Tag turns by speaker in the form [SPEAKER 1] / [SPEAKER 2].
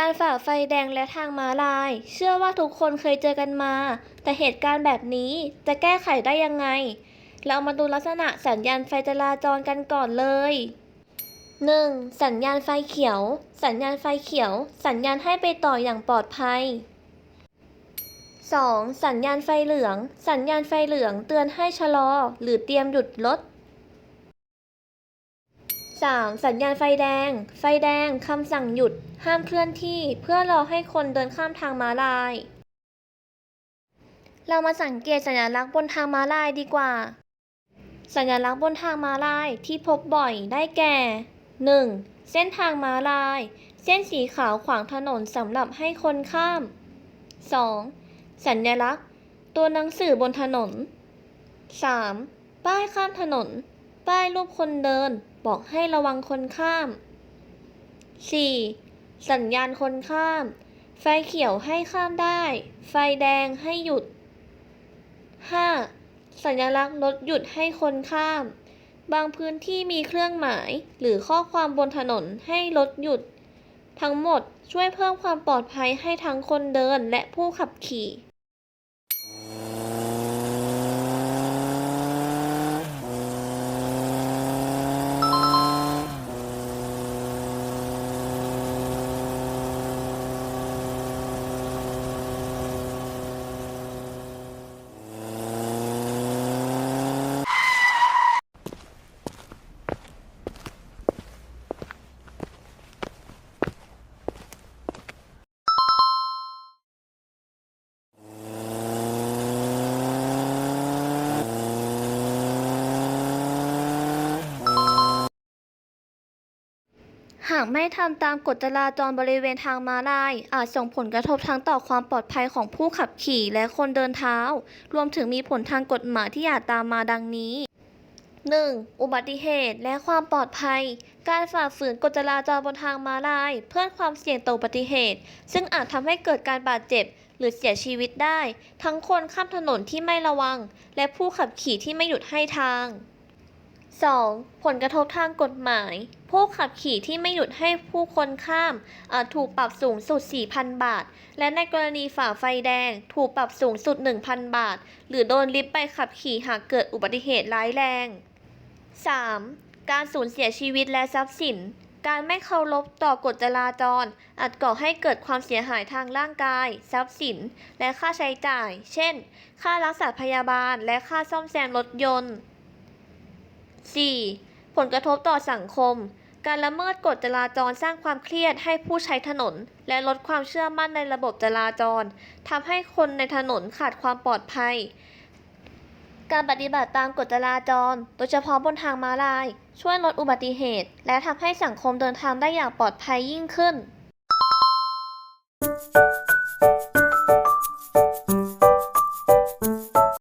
[SPEAKER 1] การฝ่าไฟแดงและทางม้าลาย เชื่อว่าทุกคนเคยเจอกันมา แต่เหตุการณ์แบบนี้จะแก้ไขได้ยังไง เรามาดูลักษณะสัญญาณไฟจราจรกันก่อนเลย 1. สัญญาณไฟเขียว สัญญาณไฟเขียว สัญญาณให้ไปต่ออย่างปลอดภัย 2. สัญญาณไฟเหลือง สัญญาณไฟเหลืองเตือนให้ชะลอ หรือเตรียมหยุดรถ 3. สัญญาณไฟแดง ไฟแดง คำสั่งหยุด ห้ามเคลื่อนที่ เพื่อรอให้คนเดินข้ามทางม้าลาย เรามาสังเกตสัญลักษณ์บนทางม้าลายดีกว่า สัญลักษณ์บนทางม้าลายที่พบบ่อยได้แก่ 1. เส้นทางม้าลาย เส้นสีขาวขวางถนนสำหรับให้คนข้าม 2. สัญลักษณ์ ตัวหนังสือบนถนน 3. ป้ายข้ามถนน ป้ายรูปคนเดินบอกให้ระวังคนข้าม 4. สัญญาณคนข้าม ไฟเขียวให้ข้ามได้ ไฟแดงให้หยุด 5. สัญลักษณ์รถหยุดให้คนข้าม บางพื้นที่มีเครื่องหมายหรือข้อความบนถนนให้รถหยุด ทั้งหมดช่วยเพิ่มความปลอดภัยให้ทั้งคนเดินและผู้ขับขี่ากไม่ทำตามกฎจราจรบริเวณทางม้าลาย อาจส่งผลกระทบทั้งต่อความปลอดภัยของผู้ขับขี่และคนเดินเท้า รวมถึงมีผลทางกฎหมายที่อาจตามมาดังนี้ 1. อุบัติเหตุและความปลอดภัย การฝ่าฝืนกฎจราจรบนทางม้าลาย เพิ่มความเสี่ยงต่ออุบัติเหตุ ซึ่งอาจทำให้เกิดการบาดเจ็บ หรือเสียชีวิตได้ ทั้งคนข้ามถนนที่ไม่ระวัง และผู้ขับขี่ที่ไม่หยุดให้ทาง 2. ผลกระทบทางกฎหมาย ผู้ขับขี่ที่ไม่หยุดให้ผู้คนข้ามอาจถูกปรับสูงสุด 4,000 บาท และในกรณีฝ่าไฟแดง ถูกปรับสูงสุด 1,000 บาท หรือโดนลิฟต์ไปขับขี่หากเกิดอุบัติเหตุร้ายแรง 3. การสูญเสียชีวิตและทรัพย์สิน การไม่เคารพต่อกฎจราจร อาจก่อให้เกิดความเสียหายทางร่างกาย ทรัพย์สิน และค่าใช้จ่าย เช่น ค่ารักษาพยาบาล และค่าซ่อมแซมรถยนต์ 4. ผลกระทบต่อสังคม การละเมิดกฎจราจรสร้างความเครียดให้ผู้ใช้ถนน และลดความเชื่อมั่นในระบบจราจรทำให้คนในถนนขาดความปลอดภัย การปฏิบัติตามกฎจราจร โดยเฉพาะบนทางม้าลาย ช่วยลดอุบัติเหตุ และทำให้สังคมเดินทางได้อย่างปลอดภัยยิ่งขึ้น